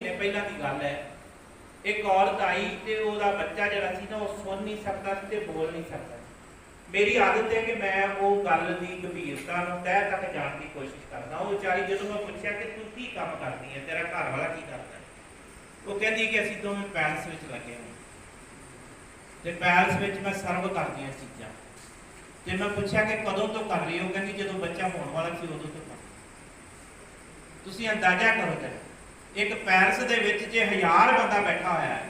ਮਹੀਨੇ ਪਹਿਲਾਂ ਦੀ ਗੱਲ ਹੈ। ਇੱਕ ਔਰਤ ਆਈ ਤੇ ਉਹਦਾ ਬੱਚਾ ਜਿਹੜਾ ਸੀ ਨਾ, ਉਹ ਸੁਣ ਨਹੀਂ ਸਕਦਾ ਸੀ ਤੇ ਬੋਲ ਨਹੀਂ ਸਕਦਾ ਸੀ। ਮੇਰੀ ਆਦਤ ਹੈ ਕਿ ਮੈਂ ਉਹ ਗੱਲ ਦੀ ਗੰਭੀਰਤਾ ਨੂੰ ਤਹਿ ਤੱਕ ਜਾਣ ਦੀ ਕੋਸ਼ਿਸ਼ ਕਰਦਾ ਉਹ ਵਿਚਾਰੀ ਜਦੋਂ ਮੈਂ ਪੁੱਛਿਆ ਕਿ ਤੂੰ ਕੀ ਕੰਮ ਕਰਦੀ ਹੈ, ਤੇਰਾ ਘਰ ਵਾਲਾ ਕੀ ਕਰਦਾ ਉਹ ਕਹਿੰਦੀ ਕਿ ਅਸੀਂ ਦੋਵੇਂ ਪੈਲਸ ਵਿੱਚ ਲੱਗੇ ਹਾਂ। ਤੇ ਪੈਲਸ ਵਿੱਚ ਮੈਂ ਸਰਵ ਕਰਦੀ ਹਾਂ ਚੀਜ਼ਾਂ। ਤੇ ਮੈਂ ਪੁੱਛਿਆ ਕਿ ਕਦੋਂ ਤੋਂ ਕਰ ਰਹੀ ਹੋ? ਕਹਿੰਦੀ ਜਦੋਂ ਬੱਚਾ ਹੋਣ ਵਾਲਾ ਸੀ ਉਦੋਂ ਤੋਂ ਤੁਸੀਂ ਅੰਦਾਜ਼ਾ ਕਰੋ ਜਰਾ। ਇੱਕ ਪੈਲਸ ਦੇ ਵਿੱਚ ਜੇ ਹਜ਼ਾਰ ਬੰਦਾ ਬੈਠਾ ਹੋਇਆ ਹੈ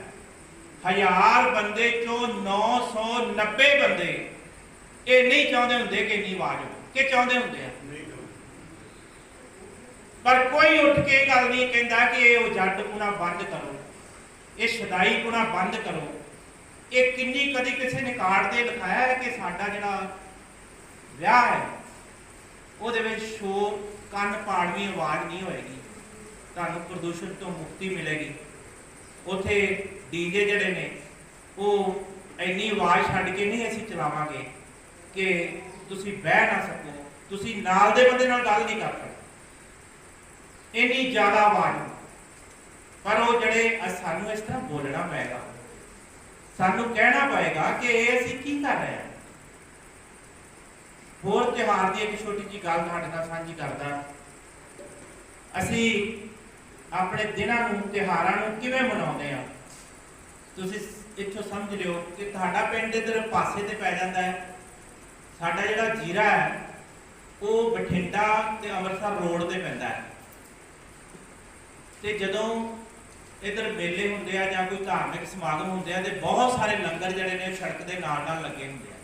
ਹਜ਼ਾਰ ਬੰਦੇ ਚੋਂ 990 ਬੰਦੇ ਇਹ ਨਹੀਂ ਚਾਹੁੰਦੇ ਹੁੰਦੇ ਕਿ ਇੰਨੀ ਆਵਾਜ਼ ਹੋ ਕਿ ਚਾਹੁੰਦੇ ਹੁੰਦੇ ਆ? ਪਰ ਕੋਈ ਉੱਠ ਕੇ ਗੱਲ ਨਹੀਂ ਕਹਿੰਦਾ ਕਿ ਇਹ ਉਹ ਜੱਟ ਪੁਣਾ ਬੰਦ ਕਰੋ ਇਹ ਸ਼ਦਾਈ ਪੁਣਾ ਬੰਦ ਕਰੋ। ਇਹ ਕਿੰਨੀ ਕਦੀ ਕਿਸੇ ਨੇ ਕਾਰਡ ਤੇ ਲਿਖਾਇਆ ਹੈ ਕਿ ਸਾਡਾ ਜਿਹੜਾ ਵਿਆਹ ਹੈ ਉਹਦੇ ਵਿੱਚ ਸ਼ੋਰ ਕੰਨ ਪਾੜਵੀਂ ਆਵਾਜ਼ ਨਹੀਂ ਹੋਏਗੀ। ਤੁਹਾਨੂੰ ਪ੍ਰਦੂਸ਼ਣ ਤੋਂ ਮੁਕਤੀ ਮਿਲੇਗੀ। ਉਥੇ ਡੀਜੇ ਜਿਹੜੇ ਨੇ, ਉਹ ਇੰਨੀ ਆਵਾਜ਼ ਛੱਡ ਕੇ ਨਹੀਂ ਅਸੀਂ ਚਲਾਵਾਂਗੇ ਕਿ ਤੁਸੀਂ ਬਹਿ ਨਾ ਸਕੋ, ਤੁਸੀਂ ਨਾਲ ਦੇ ਬੰਦੇ ਨਾਲ ਗੱਲ ਨਹੀਂ ਕਰ ਸਕਦੇ। ਇੰਨੀ ਜ਼ਿਆਦਾ ਆਵਾਜ਼। ਪਰ ਉਹ ਜਿਹੜੇ ਸਾਨੂੰ ਇਸ ਤਰ੍ਹਾਂ ਬੋਲਣਾ ਪਏਗਾ। ਸਾਨੂੰ ਕਹਿਣਾ ਪਏਗਾ ਕਿ ਇਹ ਅਸੀਂ ਕੀ ਕਰ ਰਹੇ ਹਾਂ? ਹੋਰ ਤਿਉਹਾਰ ਦੀ ਇੱਕ ਛੋਟੀ ਜੀ ਗੱਲ ਤੁਹਾਡੇ ਨਾਲ ਸਾਂਝੀ ਕਰਦਾ। ਅਸੀਂ ਆਪਣੇ ਦਿਨਾਂ ਨੂੰ, ਤਿਉਹਾਰਾਂ ਨੂੰ ਕਿਵੇਂ ਮਨਾਉਂਦੇ ਆ? ਤੁਸੀਂ ਇੱਥੋਂ ਸਮਝ ਲਿਓ ਕਿ ਤੁਹਾਡਾ ਪਿੰਡ ਇਧਰ ਪਾਸੇ ਤੇ ਪੈ ਜਾਂਦਾ ਹੈ। ਸਾਡਾ ਜਿਹੜਾ ਜੀਰਾ ਹੈ, ਉਹ ਬਠਿੰਡਾ ਤੇ ਅੰਮ੍ਰਿਤਸਰ ਰੋਡ ਤੇ ਪੈਂਦਾ ਹੈ। ਤੇ ਜਦੋਂ ਇਧਰ ਮੇਲੇ ਹੁੰਦੇ ਆ ਜਾਂ ਕੋਈ ਧਾਰਮਿਕ ਸਮਾਗਮ ਹੁੰਦੇ ਆ, ਤੇ ਬਹੁਤ ਸਾਰੇ ਲੰਗਰ ਜਿਹੜੇ ਨੇ ਸੜਕ ਦੇ ਨਾਲ ਨਾਲ ਲੱਗੇ ਹੁੰਦੇ ਆ।